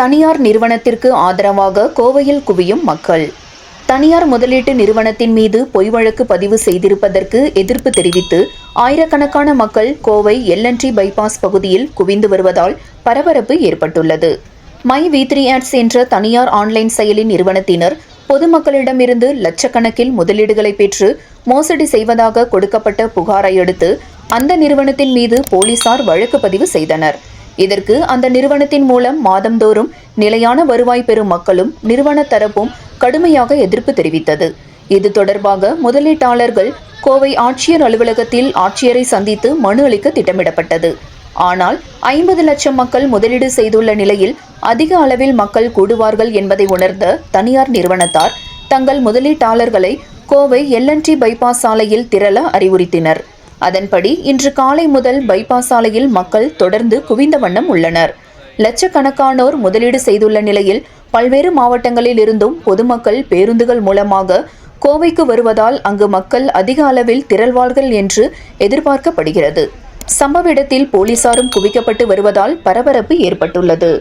தனியார் நிறுவனத்திற்கு ஆதரவாக கோவையில் குவியும் மக்கள். தனியார் முதலீட்டு நிறுவனத்தின் மீது பொய் வழக்கு பதிவு செய்திருப்பதற்கு எதிர்ப்பு தெரிவித்து ஆயிரக்கணக்கான மக்கள் கோவை எல்என்டி பைபாஸ் பகுதியில் குவிந்து வருவதால் பரபரப்பு ஏற்பட்டுள்ளது. மை வி த்ரீ ஆட்ஸ் என்ற தனியார் ஆன்லைன் செயலி நிறுவனத்தினர் பொதுமக்களிடமிருந்து லட்சக்கணக்கில் முதலீடுகளை பெற்று மோசடி செய்வதாக கொடுக்கப்பட்ட புகாரை அடுத்து அந்த நிறுவனத்தின் மீது போலீசார் வழக்கு பதிவு செய்தனர். இதற்கு அந்த நிறுவனத்தின் மூலம் மாதந்தோறும் நிலையான வருவாய் பெறும் மக்களும் நிறுவன தரப்பும் கடுமையாக எதிர்ப்பு தெரிவித்தது. இது தொடர்பாக முதலீட்டாளர்கள் கோவை ஆட்சியர் அலுவலகத்தில் ஆட்சியரை சந்தித்து மனு அளிக்க திட்டமிடப்பட்டது. ஆனால் ஐம்பது லட்சம் மக்கள் முதலீடு செய்துள்ள நிலையில் அதிக அளவில் மக்கள் கூடுவார்கள் என்பதை உணர்ந்த தனியார் நிறுவனத்தார் தங்கள் முதலீட்டாளர்களை கோவை எல்என்டி பைபாஸ் சாலையில் திரள அறிவுறுத்தினர். அதன்படி இன்று காலை முதல் பைபாஸ் சாலையில் மக்கள் தொடர்ந்து குவிந்த வண்ணம் உள்ளனர். லட்சக்கணக்கானோர் முதலீடு செய்துள்ள நிலையில் பல்வேறு மாவட்டங்களில் இருந்தும் பொதுமக்கள் பேருந்துகள் மூலமாக கோவைக்கு வருவதால் அங்கு மக்கள் அதிக அளவில் திரள்வார்கள் என்று எதிர்பார்க்கப்படுகிறது. சம்பவ இடத்தில் போலீசாரும் குவிக்கப்பட்டு வருவதால் பரபரப்பு ஏற்பட்டுள்ளது.